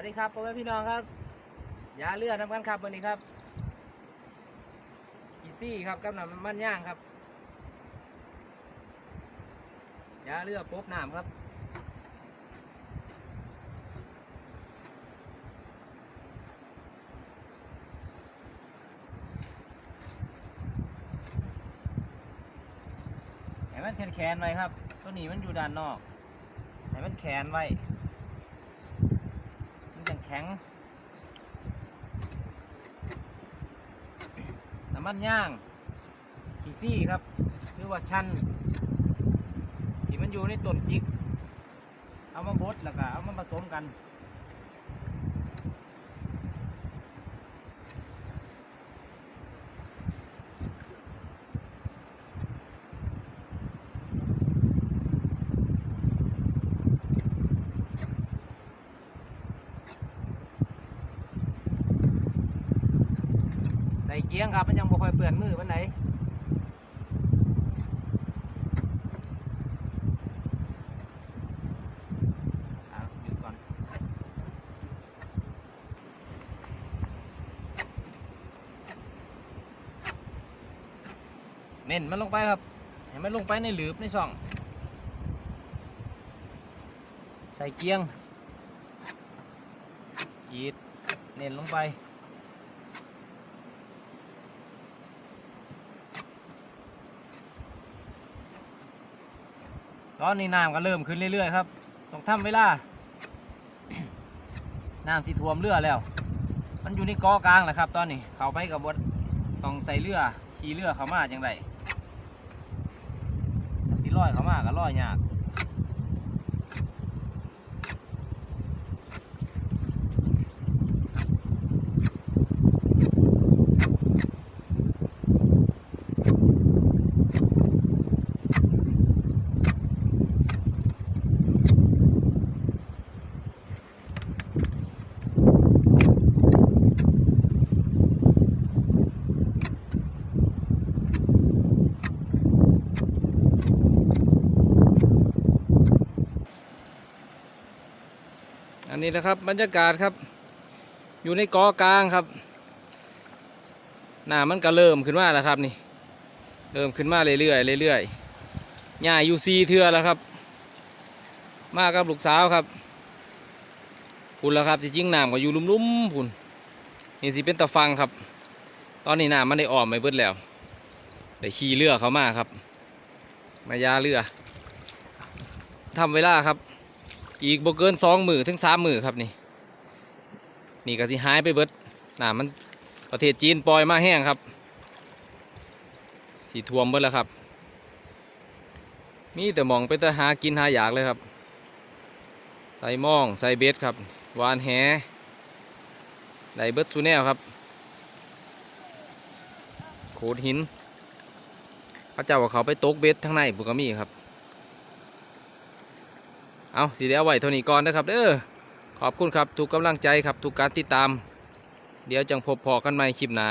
วัสดีครับพ่อแม่พี่น้องครับยาเลือดน้ำกันครับวันนี้ครับอีซี่ครับกับน้ำมันย่างครับยาเลือดปบน้ำครับให้มันแขนๆไว้ครับ ตัวนี้มันอยู่ด้านนอกให้มันแขนไว้ แข็ง น้ำมันย่างขีซี่ครับหรือว่าชันที่มันอยู่ในต้นจิก เอามาบดแล้วก็เอามาผสมกัน เกียงครับมันยังบ่ค่อยเปื่อนมือมันไหนเน้นมันลงไปครับให้มันลงไปในหลืบในซ่อง ใส่เกียงยีดเน้นลงไป ตอนนี้น้ำก็เริ่มขึ้นเรื่อยๆครับต้องทำเวลา น้ำสิท่วมเรือแล้ว มันอยู่ในกอกลางแหละครับ ตอนนี้เขาไปกับบดต้องใส่เรือขี่เรือเขามาจังไรสิลอยเขามาก็ลอยยาก อันนี้นะครับบรรยากาศครับ อยู่ในกอกลางครับน้ำมันก็เริ่มขึ้นมาแล้วครับนี่ เริ่มขึ้นมาเรื่อยๆเรื่อยๆหญ้าอยู่ซีเทือแล้วครับ มากับลูกสาวครับพุ่นแล้วครับจริงๆน้ำก็อยู่ลุ่มๆพุ่นนี่สิเป็นตะฟังครับ ตอนนี้น้ำมันได้ออมไปเบิดแล้วได้ขี่เรือเขามาครับ มายาเรือทำเวลาครับ อีกบ่เกินสองมือถึงสามมือครับนี่ นี่ก็สิหายไปเบิดน้ำมันประเทศจีนปล่อยมาแห้งครับที่ท่วมเบิดแล้วครับ มีแต่หมองไปแต่หากินหาอยากเลยครับ ใส่มองใส่เบ็ดครับวานแหได้เบิดทูแนวครับ โขดหินพระเจ้าว่าเขาไปตกเบ็ดทั้งในบุกมีครับ เอาสีเดียวไว้เท่านี้ก่อนนะครับเด้อขอบคุณครับทุกกำลังใจครับทุกการติดตาม เดี๋ยวจังพบพอกันใหม่คลิปหน้า